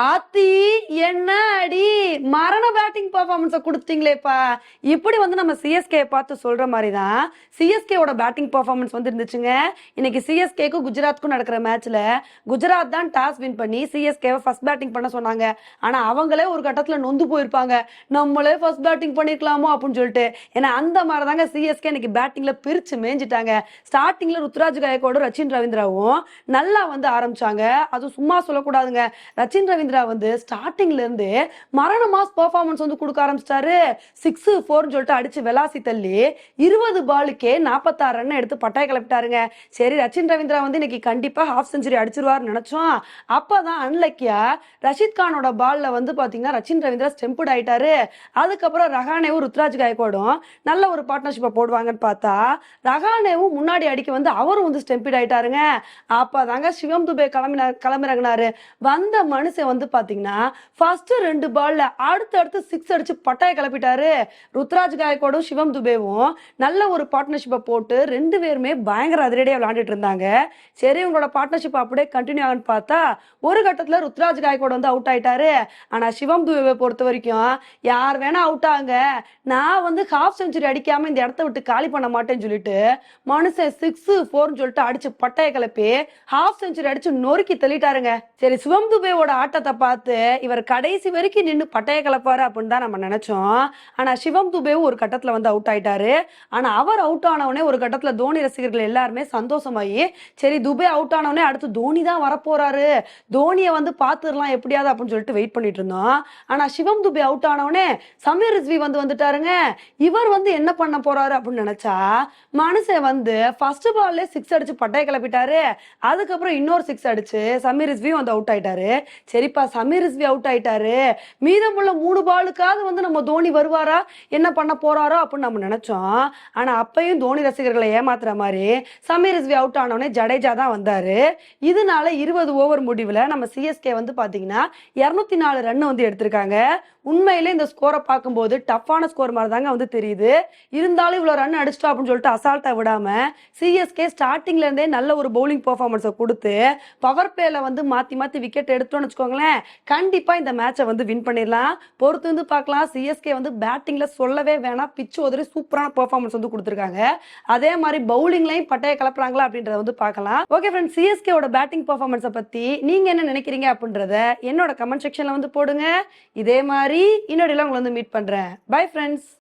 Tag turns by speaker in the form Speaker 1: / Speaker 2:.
Speaker 1: ஆத்தி என்ன அடி மரண பேட்டிங் பர்ஃபார்மன்ஸை கொடுத்தீங்களேப்பா. இப்படி வந்து நம்ம சிஎஸ்கே பார்த்து சொல்ற மாதிரி தான் சிஎஸ்கேவோட பேட்டிங் பர்ஃபார்மன்ஸ் வந்து இருந்துச்சுங்க இன்னைக்கு சிஎஸ்கேக்கும் குஜராத்துக்கும் நடக்கிற மேட்ச்ல குஜராத் தான் டாஸ் வின் பண்ணி சிஎஸ்கேவை ஃபர்ஸ்ட் பேட்டிங் பண்ண சொன்னாங்க. ஆனா அவங்களே ஒரு கட்டத்துல நொந்து போயிருப்பாங்க. நம்மளே ஃபர்ஸ்ட் பேட்டிங் பண்ணிருக்கலாமோ அப்படின்னு சொல்லிட்டு. ஏன்னா அந்த மாதிரி தாங்க சிஎஸ்கே இன்னைக்கு பேட்டிங்ல பிரிச்சு மேய்ஞ்சிட்டாங்க. ஸ்டார்டிங்ல ருத்ராஜ் காயக்கோடும் ரச்சின் ரவீந்திராவும் நல்லா வந்து ஆரம்பிச்சாங்க. அதுவும் சும்மா சொல்லக்கூடாதுங்க. ரச்சின் ரவீந்திரா வந்து ஸ்டார்டிங்ல இருந்து மரண மாஸ் பெர்ஃபார்மன்ஸ் வந்து கொடுக்க ஆரம்பிச்சிட்டாரு. சிக்ஸ் ஃபோர்னு சொல்லிட்டு அடிச்சு வெலாசி தள்ளி இருபது பாலுக்கே நாற்பத்தாறு ரன் எடுத்து பட்டாய கிளப்பிட்டாருங்க. சரி ரச்சின் ரவீந்திரா வந்து இன்னைக்கு கண்டிப்பா ஹாஃப் செஞ்சுரி அடிச்சிருவார்னு நினைச்சோம். அப்பதான் அன்லக்கியா ரஷித் கானோட பால்ல வந்து பாத்தீங்கன்னா ரச்சின் ரவீந்திரா ஸ்டெம்புட் ஆயிட்டாரு. அதுக்கப்புறம் ரஹானேவும் ருத்ராஜ் காயக்கோடும் நல்ல ஒரு பார்ட்னர்ஷிப்பை போடுவாங்கன்னு பார்த்தா ரஹானேவும் முன்னாடி அடிக்க வந்து அவரும் வந்து ஸ்டெம்பிட் ஆயிட்டாருங்க. அப்பதாங்க சிவம் துபே கிளம்பின கிளம்பிறங்கினாரு வந்த மனுஷன் வந்து பாத்தீங்கன்னா ஃபர்ஸ்ட் ரெண்டு பால்ல அடுத்து அடுத்து சிக்ஸ் அடிச்சு பட்டாய கிளப்பிட்டாரு. ருத்ராஜ் காயக்கோடும் சிவம் துபேவும் நல்ல ஒரு பார்ட்னர்ஷிப்பை போட்டு ரெண்டு பேருமே பயங்கர அதிரடியா விளையாண்டுட்டு இருந்தாங்க. சரி உங்களோட பார்ட்னர்ஷிப் அப்படியே கண்டினியூ ஆகுன்னு பார்த்தா ஒரு கட்டத்துல ருத்ராஜ் காயக்கோடு வந்து அவுட் ஆயிட்டாரு. ஆனா சிவம் துபேவை பொறுத்த வரைக்கும் யார் வேணா அவுட் ஆங்க நான் வந்து ஹாஃப் செஞ்சுரி அடிக்காம இந்த இடத்த விட்டு காலி பண்ண மாட்டேன்னு சொல்லிட்டு மனுஷன் சிக்ஸ் ஃபோர்னு சொல்லிட்டு அடிச்சு பட்டைய கிளப்பி ஹாஃப் செஞ்சுரி அடிச்சு நொறுக்கி தள்ளிட்டாருங்க. சரி சிவம் துபேவோட ஆட்டத்தை பார்த்து இவர் கடைசி வரைக்கும் நின்று பட்டைய கலப்பாரு அப்படின்னு தான் நம்ம நினைச்சோம். ஆனா சிவம் துபேவும் ஒரு கட்டத்துல வந்து அவுட் ஆயிட்டாரு. ஆனா அவர் அவுட் ஆனவனே ஒரு கட்டத்துல தோனி ரசிகர்கள் எல்லாருமே சந்தோஷமாயி சரி துபே அவுட் ஆனவனே அடுத்து தோனி தான் வரப்போறாரு. தோனியை வந்து பார்த்துடலாம் எப்படியாவது அப்படின்னு சொல்லிட்டு வெயிட் பண்ணிட்டு இருந்தோம். ஆனா சிவம் துபே அவுட் ஆனவனே சமீர் ரிஸ்வி வந்து வந்துட்டாருங்க. இவர் வந்து என்ன பண்ண போறாரு அப்படின்னு நினைச்சா மனுஷன் வந்து ஃபர்ஸ்ட் பால்ல சிக்ஸ் அடிச்சு பட்டைய கிளப்பிட்டாரு. அதுக்கப்புறம் இன்னொரு சிக்ஸ் அடிச்சு சமீர் ரிஸ்வியும் வந்து அவுட் ஆயிட்டாரு. சரி சரிப்பா சமீர் ரிஸ்வி அவுட் ஆயிட்டாரு. மீதமுள்ள மூணு பாலுக்காவது வந்து நம்ம தோனி வருவாரா? என்ன பண்ண போறாரோ அப்படின்னு நம்ம நினைச்சோம். ஆனா அப்பயும் தோனி ரசிகர்களை ஏமாத்துற மாதிரி சமீர் ரிஸ்வி அவுட் ஆனவனே ஜடேஜா தான் வந்தாரு. இதனால இருபது ஓவர் முடிவுல நம்ம சிஎஸ்கே வந்து பாத்தீங்கன்னா இருநூத்தி நாலு ரன் வந்து எடுத்திருக்காங்க. உண்மையிலே இந்த ஸ்கோரை பார்க்கும்போது டஃப்பான ஸ்கோர் மாதிரி தாங்க வந்து தெரியுது. இருந்தாலும் இவ்வளவு ரன் அடிச்சிட்டோம் அப்படின்னு சொல்லிட்டு அசால்ட்டா விடாம சிஎஸ்கே ஸ்டார்டிங்ல இருந்தே நல்ல ஒரு பவுலிங் பர்ஃபார்மன்ஸை கொடுத்து பவர் பிளேல வந்து மாத்தி மாத்தி விக்கெட் எடுத்தோம்னு வச்சுக்கோங்களேன். கண்டிப்பா இந்த மேட்சை வந்து வின் பண்ணிடலாம். பொறுத்து வந்து பார்க்கலாம் சிஎஸ்கே வந்து பேட்டிங்ல சொல்லவே வேணாம். பிச்சு உதறி சூப்பரான பெர்ஃபார்மன்ஸ் வந்து கொடுத்துருக்காங்க. அதே மாதிரி பவுலிங்லையும் பட்டையை கலப்புறாங்களா அப்படின்றத வந்து பார்க்கலாம். ஓகே ஃப்ரெண்ட்ஸ் சிஎஸ்கேவோட பேட்டிங் பெர்ஃபார்மன்ஸை பத்தி நீங்க என்ன நினைக்கிறீங்க அப்படின்றத என்னோட கமெண்ட் செக்ஷன்ல வந்து போடுங்க. இதே மாதிரி இன்னொரு உங்களை வந்து மீட் பண்றேன். Bye friends